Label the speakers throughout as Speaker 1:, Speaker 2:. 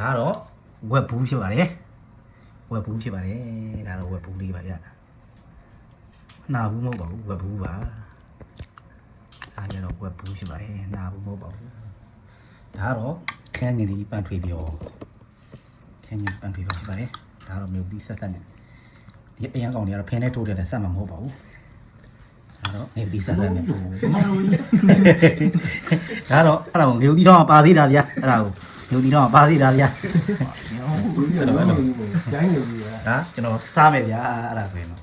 Speaker 1: ဒါကတော့ဝက်ဘူးဖြစ်ပါတယ်ဝက်ဘူးဖြစ်ပါတယ်ဒါတော့ဝက်ဘူးလေးပါဗျနာဘူးမဟုတ်ပါဘူးဝက်ဘူးပါအားရတော့ဝက်ဘူးဖြစ်ပါတယ်နာဘူးမဟုတ်ပါဘူးဒါကတော့ခန်းငယ်လေးပန့်ထွေပြောခန်းငယ်ပန့်ထွေပြောဖြစ်ပါတယ်ဒါကတော့မြို့ပြီးဆက်ဆက်နေဒီအရန်ကောင်တွေကတော့ဖင်းနဲ့ထိုးတယ်လည်းဆက်မှာမဟုတ်ပါဘူးဒါတော့နေပြီးဆက်ဆက်နေဒါတော့အဲ့ဒါကိုငွေဦးတီတော့ပါသေးတာဗျာအဲ့ဒါကို ငွေဦးတီတော့ပါသေးတာဗျာ
Speaker 2: ကျိုင်းနေပြီလား
Speaker 1: ဒါကျွန်တော်စားမယ်ဗျာအဲ့ဒါပဲနော်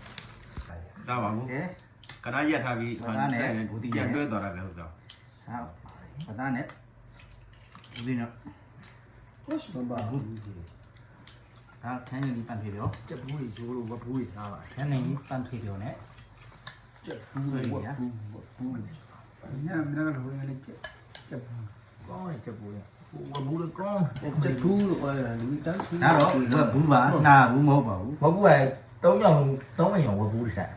Speaker 3: စားပါဘူး
Speaker 1: ကဲ
Speaker 3: ကနာရက်ထားပြီး
Speaker 1: ကနားနဲ့ဘူတီရဲ့
Speaker 3: ပြန်တွဲသွားတာပဲဟုတ်သော
Speaker 1: စားပဒါနဲ့ဦးဒီနော်
Speaker 2: ဟုတ်စပါဘူး
Speaker 1: ဒါခန်းကြီးပန်ထေပြော
Speaker 2: ချက်ဘူးကြီးရိုးလို့ဝဘူးကြီးထားပါ
Speaker 1: ခန်းကြီးပန်ထေပြောနဲ့
Speaker 2: ချက်ဘူးလေးဝဘူးဝဘူးညမနာလို့ဝင်နေချက်ချက်ဘူးကောင်းတယ်ချက်ဘူးဝ ဘူးလည်းကောင်းချက်ဘူးလို့အဲ့ဒါလူတန်းဘူး
Speaker 1: ဒါတော့ဝက်ဘူးပါနာဘူးမဟုတ်ပါဘူး
Speaker 4: မဟုတ်ဘူးကသုံးယောက်သုံးယောက်ဝတ်ဘူးတစ်ဆက်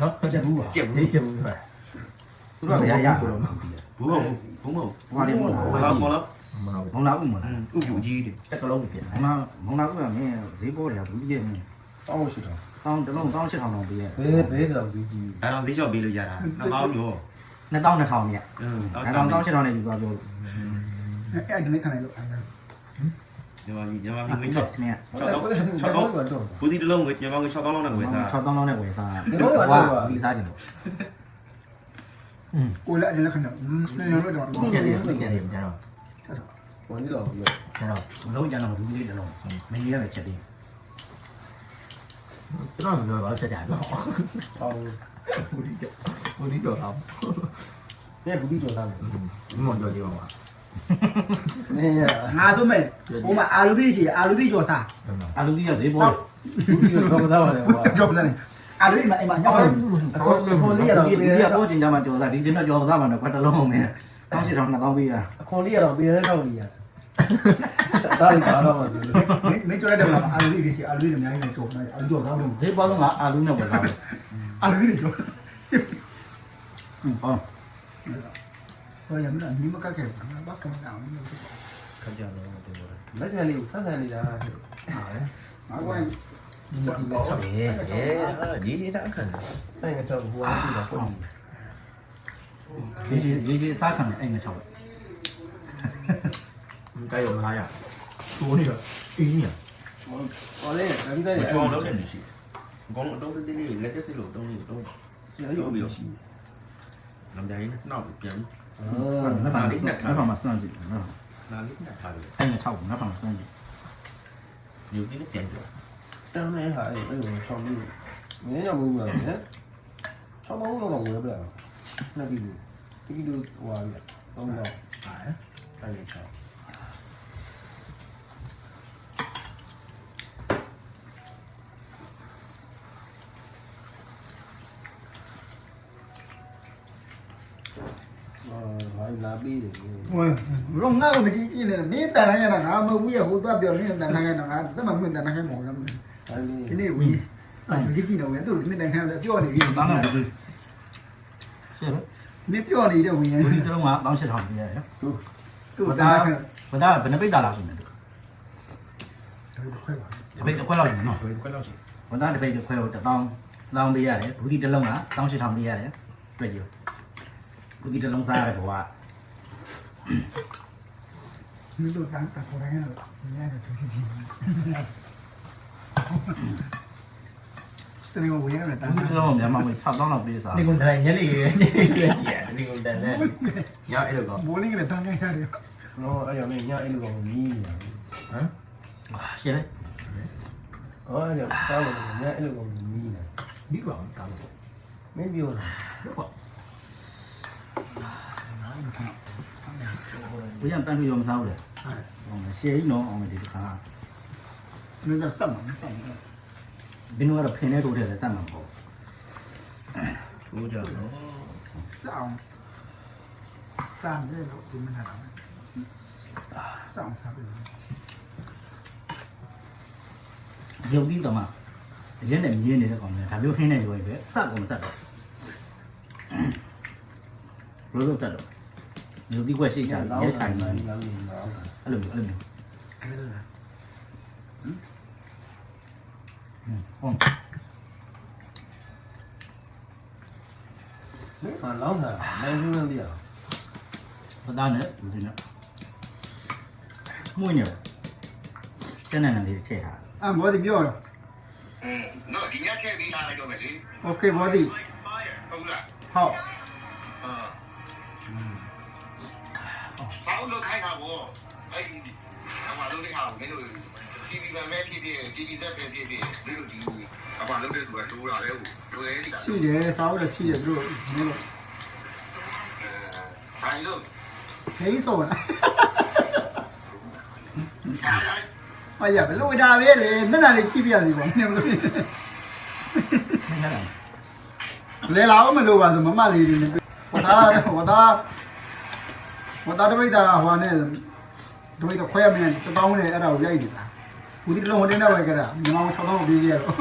Speaker 4: နော်
Speaker 1: ချက်ဘူးပါ
Speaker 4: ကျက်ဘူးကျက်ဘူးပဲ
Speaker 1: သူတို့ကရရဘူး
Speaker 3: ဘူးဟုတ်ဘူးမဟုတ်
Speaker 1: ဘာလေးမဟုတ်
Speaker 3: ဘူး
Speaker 1: လား
Speaker 3: ဘာမော်လား
Speaker 4: မဟုတ်
Speaker 1: မုံလာဘူးမလား
Speaker 3: ဥပူကြီးတယ်
Speaker 4: တက်ကလုံးပြည့်
Speaker 1: မမမုံလာဘူးကမင်းဈေးပေါ်တယ်ဘူးကြီးရဲ့မင်း
Speaker 2: တောင်းရှိတာ
Speaker 1: တောင်းတလုံးတောင်းချက်ထောင်တောင်ပေးရ
Speaker 2: ဘယ်ဘယ်ဆိုပြီးကြီး
Speaker 3: ဒါတော့ဈေးလျှော့ပေးလို့ရတာနှစ်ပေါင်းရော
Speaker 1: 2000 2000မြတ်
Speaker 3: อืม
Speaker 1: အဲတောင်းတောင်းချက်ထောင်နဲ့ယူသွားပြော
Speaker 2: အဲ့ဒီနေ့ခဏလို့အဲ့ဒါ
Speaker 3: ညီမကြီးညီမ
Speaker 1: အ
Speaker 3: ကြီးငွေ
Speaker 1: မေ
Speaker 3: ချော
Speaker 1: ချက်က်နဲ့
Speaker 2: တော့
Speaker 3: ဘူးဒီတစ်လုံးငွေညီမကြီး6ကောင်းလောက်နဲ့ငွေစား
Speaker 1: 6000လောက်နဲ့ဝယ်စား
Speaker 2: ဒီလိုပါလား
Speaker 1: ဒီစားကြည့်လို့
Speaker 2: ကိုလည်းအဲ့ဒီခဏอืมနေလို့တော့
Speaker 4: ကျက်တယ်ကျက်တယ်ကျတော့
Speaker 2: ဝင်နေတော့
Speaker 4: ကျတော့
Speaker 1: လုံးကြတော့ဘူးလေးတလုံးမင်းရမယ်ချက်လေး
Speaker 4: ကျွန်တော်ပြောပါဆက်ကြတော့
Speaker 2: အော်
Speaker 4: ဘူးဒီကျဘူးဒီတော့အောင်
Speaker 2: တဲ့ဘူးကြီးကြော်တာ
Speaker 4: မွန်တော်လေးပါပါ
Speaker 2: နေရငါတို့မဲ့ဟိုမှာအာလူသီးရှိအာလူသီးကြော်စား
Speaker 1: အာလူကြီးကဈေးပေါ်
Speaker 2: ဘူးကြီးကြော်စားပါတယ်ကွာကြော်တယ်အာလူသီးမှာအိမ်မှာညောင်းတယ်အခုဖော်လေးရတော့
Speaker 1: ဒီကပေါ်ကျင်ကြမှာကြော်စားဒီစင်းတော့ကြော်စားမှာတော့ကွက်တလုံးမယ်တောင်းချစ်တော့2000ပေးရ
Speaker 2: အခွန်လေးရတော့ပြည်ရဲတော့ကြီးရတားရတော့မင်းမင်းကြော်ရတယ်မလားအာလူသီးရှိအာလူသီးအများကြီးကြော်တယ်အာလူကြော်ကောင်းလို့
Speaker 1: ဈေးပေါ်လုံးကအာလူနဲ့ဝယ်စားတယ်
Speaker 2: အာလူသီးကြော်
Speaker 1: ဟွန်း ဟော
Speaker 2: ဟိုရမလားညီမကခဲ့ဘာကမှမအောင်
Speaker 1: ခကြတော့တယ်ဘော
Speaker 2: လက်ချန်လေးဆက်ဆန်နေတာဟာငါကဝင်ဒီမှာဒီမှာချက်
Speaker 3: အေးအေးဒီတာအခန့်
Speaker 2: အဲ့ငါချက်ဘူအားကြည့်တာပုံ
Speaker 1: ဒီဒီဒီစားခံအဲ့ငါချောက်
Speaker 4: တိုက်ရော900တိုးနေတော့အင်းကြီး
Speaker 2: ဟောလေဒါပြီးတဲ့
Speaker 3: မကြောက်တော့တယ်ရှိကောင်းတော့တေးလေးလက်သက်စစ်လို့တုံးလေးတုံး
Speaker 2: ဆရာကြီးပြီးရှိ
Speaker 3: လမ်းကြိုင်းနောက်ပြန်
Speaker 1: အာငါပါလေးနဲ့ငါပါမှာစမ်းကြည့်နော်
Speaker 3: နာလေးနဲ့ထားတယ်
Speaker 1: အဲ့ငါချောက်ငါပါမှာစမ်းကြည့်
Speaker 3: ယူဒီနဲ့ပြန်ကြ
Speaker 2: တန်းနေဟာအဲ့အဲ့ကိုချောင်းလေးမင်းရောက်ဘူးလားနော်ချောင်းမဟုတ်တော့ဝယ်ပြလားနှစ်ပြီးဒီကီလိုဟိုဟာတော့တော့ဟာအဲ့ဒီချောင်း အာလာပြီးတယ်
Speaker 5: ဝင်ရောငါ့ကိုမကြည့်ကြည့်နဲ့မင်းတန်နိုင်ရတာငါမဟုတ်ဘူးရဟိုသွားပြောမင်းတန်နိုင်ရတာ
Speaker 2: ငါသ
Speaker 5: က်မမှန်တန်နိုင်မှာလားဒီနေ့ဝင်အဲဒီကြည့်
Speaker 1: တော့ဝင်သူ့မ
Speaker 5: င်း
Speaker 1: တန်နိုင်ရပြောနေပြီဘာမှမတွေ့ရှင်း
Speaker 5: လို့မင်းပြောနေတဲ့
Speaker 1: ဝင်ရင်ဒီတော့ငါတောင်းချက်ထောင်ပြရတယ်
Speaker 5: ဟုတ်သူ့တာ
Speaker 1: ဘဒါဘယ်နှပိတ်တာလားဆိုနေတယ်တပိတ်တစ်ခွက်လောက်ယူနော်
Speaker 3: တပိတ်တစ်ခွက်လောက်ရှိ
Speaker 1: ဘဒါတပိတ်တစ်ခွက်ကို1000လောင်းပေးရတယ်ဘူးဒီတစ်လုံးက1800ပေးရတယ်တွေ့ကြည့် กูกินจะลงซา
Speaker 5: เลยผมว่านี่ตัวการตัดคนแร
Speaker 1: กน่ะง่ายกว่าชุดที่ดี
Speaker 4: 这里我不要了，但是这种人嘛，会吵到那边噻。你给我带，你那
Speaker 5: 个，你那个姐，你给我
Speaker 2: 带来，你要一路讲。我那个来当一
Speaker 4: 下的。
Speaker 1: 喏，哎
Speaker 2: 呀，没，你要一路讲你。嗯。啊，谁嘞？哦，
Speaker 4: 要打我，你要
Speaker 2: 一路讲你呢。你讲打我。没有了。没讲。
Speaker 1: ဘုရားတန်းပြီးတော့မစားဘူးလေဟောရှယ်ကြီးနော်အောင်မဒီတစ်ခါ
Speaker 5: မင်းကစက်မှာမစက်
Speaker 1: ဘူးဘင်းကတော့ဖင်နဲ့တို့တယ်လည်းစက်မှာမဟုတ်ဘူး
Speaker 3: ထိုးကြတော့
Speaker 5: စောင်းစမ်းတယ်လို့ဒီမနာတာစောင်းစားပြီး
Speaker 1: ရုပ်သီးတော့မှအရင်နဲ့မြင်းနေတဲ့ကောင်ကဒါမျိုးခင်းနေကြရင်ပဲစက်ကောင်မ
Speaker 5: စ
Speaker 1: က်တော့
Speaker 2: 그러더라고. 여기
Speaker 1: 구에서 이제 이제 잘 알음 알음. 응? 응. phản lắm
Speaker 5: hả? Đây cũng đang
Speaker 6: đi à? Có đau nữa, đủ thế nữa. Mua nhiều. Cái này là gì thế hả? À, bố thì
Speaker 5: biết rồi. Ok, bố thì. Không
Speaker 6: là. Không. လို့လောက်ခိုင်းတာဘောအဲ့ဒီအမလုပ်တဲ့ဟာကိုမင်းတို့ TV ဗန်မဲ့ဖြစ်ဖြစ် TV ဇက်ပဲဖြစ်ဖြစ်မင်းတို့ဒီအမလုပ်တဲ့သူကတိုးတာပဲတိုးရဲနေတာ
Speaker 5: ရှိတယ်သာဝရရှိတယ်သူတို့မလို့
Speaker 6: အဲဘာလို့
Speaker 5: ဟေးဆိုလား
Speaker 6: အားလိုက်
Speaker 5: အရဘလို့ဒါပဲလေမျက်နှာလေးကြည့်ပြရစီပေါ့နင်မလို့
Speaker 1: မင်းထားတာ
Speaker 5: လဲလာအောင်မလို့ပါဆိုမမလေးတွေနဲ့ဝဒါဝဒါ ဝဒါတပိတ်တာဟိုနဲ့တပိတ်ခွဲရမယ်တပေါင်းနဲ့အဲ့ဒါကိုရိုက်နေတာဘူးဒီလုံးဟိုတင်းတော့ပဲကြတာငေါင်း6000ပေးခဲ့တော့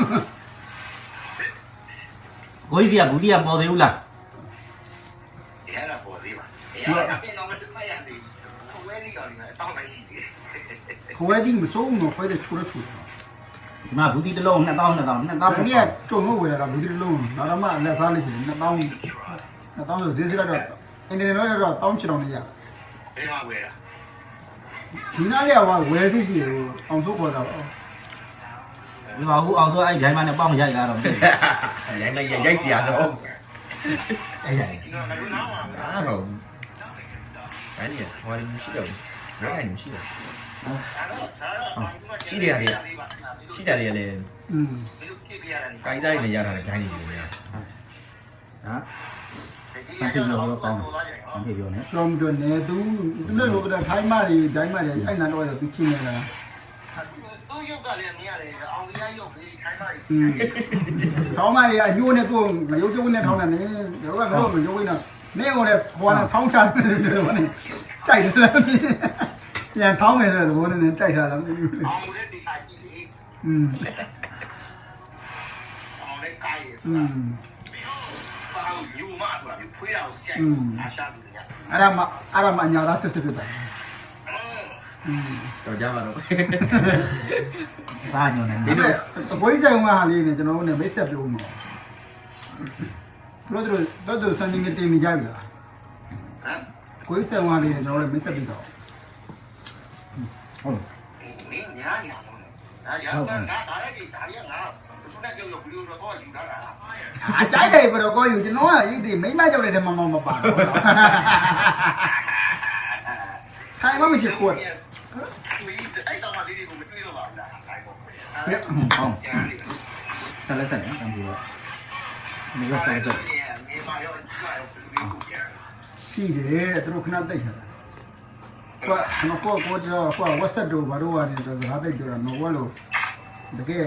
Speaker 1: ကိုကြီးကဘူးဒီကပေါ်သေးဘူးလား
Speaker 6: အဲ့ဒါပေါ်သေးပါအဲ့ဒါပြင်တော့မတူဖိုင်ရသေးဝဲလီတော်ဒီမှာအတောင်းလိုက်ရှိသေးတယ်
Speaker 5: ခွဲကြည့်မစိုးဘူးခွဲတဲ့ချိုးရချိုး
Speaker 1: ဒီမှာဘူးဒီတစ်လုံး2000 2000 2000
Speaker 5: ဒါကကြုံလို့ဝယ်လာတာဘူးဒီလုံးနောက်တော့မှလက်စားလို့ရှိရင်2000 2000ဆိုဈေးစရတော့အင်တာနက်တော့တောင်းချင်တော့နေရ
Speaker 6: ဘယ်မှာဝဲတာ
Speaker 5: ဒီနားလေးကဝယ်သိစီကိုအောင်ထုတ်ခေါ်တာပေါ့
Speaker 1: ဒီမှာဟိုအောင်ဆိုအဲ့ဒိုင်းမနဲ့ပေါင်းရိုက်လာတော့မသိ
Speaker 3: ရိုက်မရိုက်စီရတော့
Speaker 1: အဲ့ရိုက်
Speaker 6: ဒီကငါတို့နားမှာ
Speaker 3: အားတော့အဲ့ဒီဟိုရမရှိတော့ရိုက်မရှိတော့ရှိတယ်ရတယ်ရှိတယ်လေလေ
Speaker 5: อืม
Speaker 6: ဘယ်လိုဖြစ်ပြရလဲ
Speaker 3: ကိုင်းတိုင်းနဲ့ရတာလည်းဂိုင်းနေတယ်များ
Speaker 1: ဟာဘာဖြစ်လို့တော့ပေါင်းဘာ မပြောနဲ့
Speaker 5: from the net သူသူလည်းလို့ကထိုင်းမတွေဒိုင်းမတွေအဲ့နာတော့ရသူချင်းနေတာ
Speaker 6: သူရုပ်ကလည်းမြင်ရတယ်အောင်ကြီးရုပ်လေးထိုင်း
Speaker 5: မတွေကောင်းမတွေအညိုးနဲ့သူမယုံကျုံနဲ့ထောင်းတယ်နင်တို့ကတော့မယုံဝင်တော့နင်ကလည်းဟိုကထောင်းချတယ်ဆိုတော့နင်ကြိုက်တယ်ပြန်ထောင်းမယ်ဆိုတဲ့သဘောနဲ့နင်ကြိုက်တာလားမသိဘူး
Speaker 6: အောင်လည်းဒီဆိုင်ကြီးလေး
Speaker 5: อืม
Speaker 6: အောင်လည်းကိုင်းရယ်ဆိုတာ ဆိုတာဖွေးအောင်ကြိုက်အာရှာသူတွေက
Speaker 5: အဲ့ဒါမှအဲ့ဒါမှညာသားစစ်စစ်ဖြစ်တာอืม
Speaker 3: တော့ကြပါတော့
Speaker 1: စားညွန်နေ
Speaker 5: ဒီလိုအပွေးဆိုင်ကဟာလေးနဲ့ကျွန်တော်တို့နဲ့မိတ်ဆက်ပြုံးတော့တို့တို့တို့တို့စံနေနေတင်နေကြပြီလား
Speaker 6: ဟမ်
Speaker 5: ကိုယ်ဆိုင်ကလေးနဲ့ကျွန်တော်တို့မိတ်ဆက်ပြီးတော့
Speaker 1: ဟုတ်
Speaker 6: မင်းညာညာတော့ငါရတာငါဒါလည်းဒီဒါရငါ သူနဲ့ပြောရဘူးလို့တော့ယူတာလား
Speaker 5: အကြိုက်တယ်ဘယ်တော့ကိုယူကျွန်တော်ကရေးဒီမိမကြောက်တဲ့မမမပါတော့ထိုင်မမရှိခွတ်
Speaker 6: အဲ့တော့မှလေးတွေကိုမတွေ့တော့ပါဘူးလားအဲ့ပေါ့
Speaker 1: ဟုတ်
Speaker 6: ညာနေ
Speaker 1: ဆက်လက်ဆက်နေကံပြီးတော့ဒီကဆက်ဆက်
Speaker 6: မြေပါရောကြီးပါရောဘယ်လိုကိုညာ
Speaker 5: ရှိတယ်သူတို့ခဏတိတ်နေတာကွာကျွန်တော်ကိုကိုကြောကွာဝက်ဆက်တို့ဘာတို့ကနေတော့ဟာတိတ်ပြောတာမဟုတ်လို့တကယ်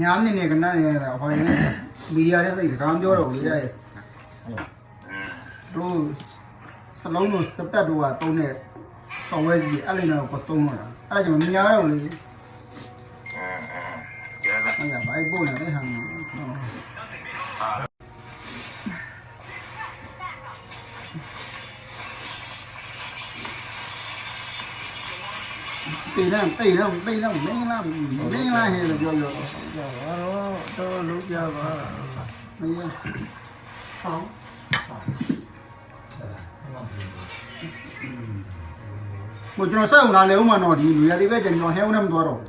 Speaker 5: ညာနေနေကနနေရတာဟောရင်မီဒီယာနဲ့စိတ်ကောင်းပြောတော့လေရတယ်တို့စလုံးတို့စတက်တို့ကတုံးတဲ့ဆော်ဝဲကြီးအဲ့လိုတော့ကိုတုံးတော့တာအဲ့ဒါကြောင့်မများတော့လေ
Speaker 6: ကျန်လာ
Speaker 5: အဲ့ဒါဘိုက်ပို့နေတဲ့ဟာ တေးတယ်တေးတယ်တေးတယ်မင်းလားမင်းလားဟဲ့လို့ပြောပြောတော့တော့လုံးကြပါမင်းဆောင်းဘုကျွန်တော်ဆက်အောင်လာလေဦးမနော်ဒီလူရလေးပဲကျွန်တော်ဟဲဦးနဲ့မသွားတော့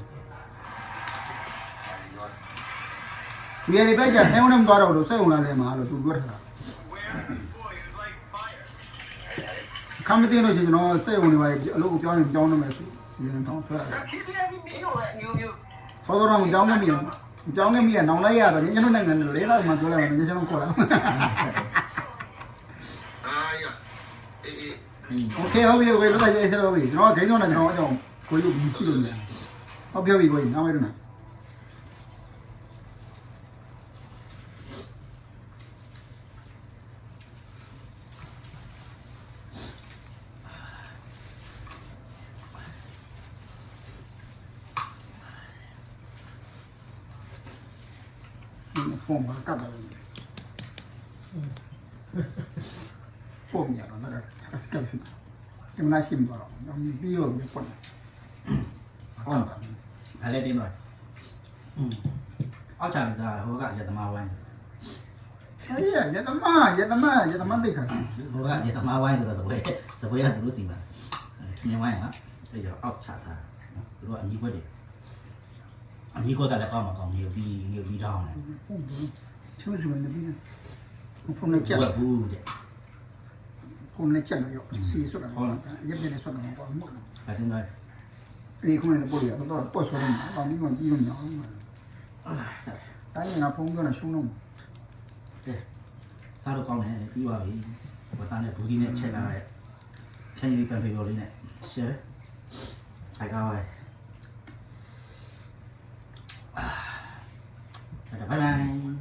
Speaker 5: လူရလေးပဲကျွန်ဟဲဦးနဲ့မသွားတော့လို့ဆက်အောင်လာလေမှာလို့သူပြောတာခမတင်းလို့ကျွန်တော်ဆက်အောင်နေပါအလုပ်ကိုပြောရင်ပြောင်းနေမယ် စီရင်တောင်းဆွဲရတ
Speaker 6: ယ်။ဒီပြင်းပြီးတော့အမျိုးမျိုး
Speaker 5: ဆောတော့တော့ကြောင်းကမြင်ကြောင်းကမြင်နောင်လိုက်ရတော့ကျွန်တော်နိုင်ငံလေးလာမှပြောလိုက်မယ်ကျွန်တော်ခေါ်လာ။
Speaker 6: အာရ။
Speaker 5: Okay ဟုတ်ပြီဟုတ်ပြီလောက်ကြရဲဆောပြီကျွန်တော်ဂိမ်းတော့နေကျွန်တော်အကြောင်းကိုယူကြည့်လို့နေ။ဟုတ်ပြောပြီကိုကြီးနောက်ပိုင်းတော့ ဖုန်းမှာကတ်တယ်ဖုန်းရတော့လည်းစကစကဖြစ်တယ်ဒီမှာရှိမှာတော့ပြီးတော့ပြန်ပွင့်ဟုတ်ပါ
Speaker 1: အဲ့လေတင်းတော့อืมအောက်ချပြီးသားဟိုကရတမဝိုင်း
Speaker 5: အေးရတမရတမရတမသိခါစီ
Speaker 1: ဟိုကရတမဝိုင်းဆိုတော့သပွဲသပွဲကသူတို့စီမှာမြင်ဝိုင်းဟာအဲ့ကြောအောက်ချထားသူတို့အညီခွက်တွေ အညီခွက်ကလည်းကောင်းမှာကောင်းနေပြီးနေပြီးတောင်းတယ်
Speaker 5: ဟုတ်ဘူးချွတ်ချွတ်နေပြီဖုန်းနဲ့ချက်
Speaker 1: ဝက်ဘူးတဲ့
Speaker 5: ဖုန်းနဲ့ချက်လို့ရောစီဆွတ်တာဟုတ်လားရက်ပြည့်နဲ့ဆွတ်တာမဟုတ်ဘူး
Speaker 1: အဲ့ဒီတော့
Speaker 5: အေးခုနဲ့ပို့ရတော့ပို့ဆွတ်တယ်ဘာမှမပြီးလို့မရဘူး
Speaker 1: အာဆက်
Speaker 5: တိုင်းငါဖုန်းကတော့ရှုံးတော့
Speaker 1: စားတော့ကောင်းတယ်ပြီးသွားပြီဝတ်သားနဲ့ဘူးဒီနဲ့ချက်လာတဲ့ခင်းရီပန်ဖေရောလေးနဲ့ရှယ်ထိုက်ကားပါ အာအဲ့ဒါဘိုင်ဘိုင်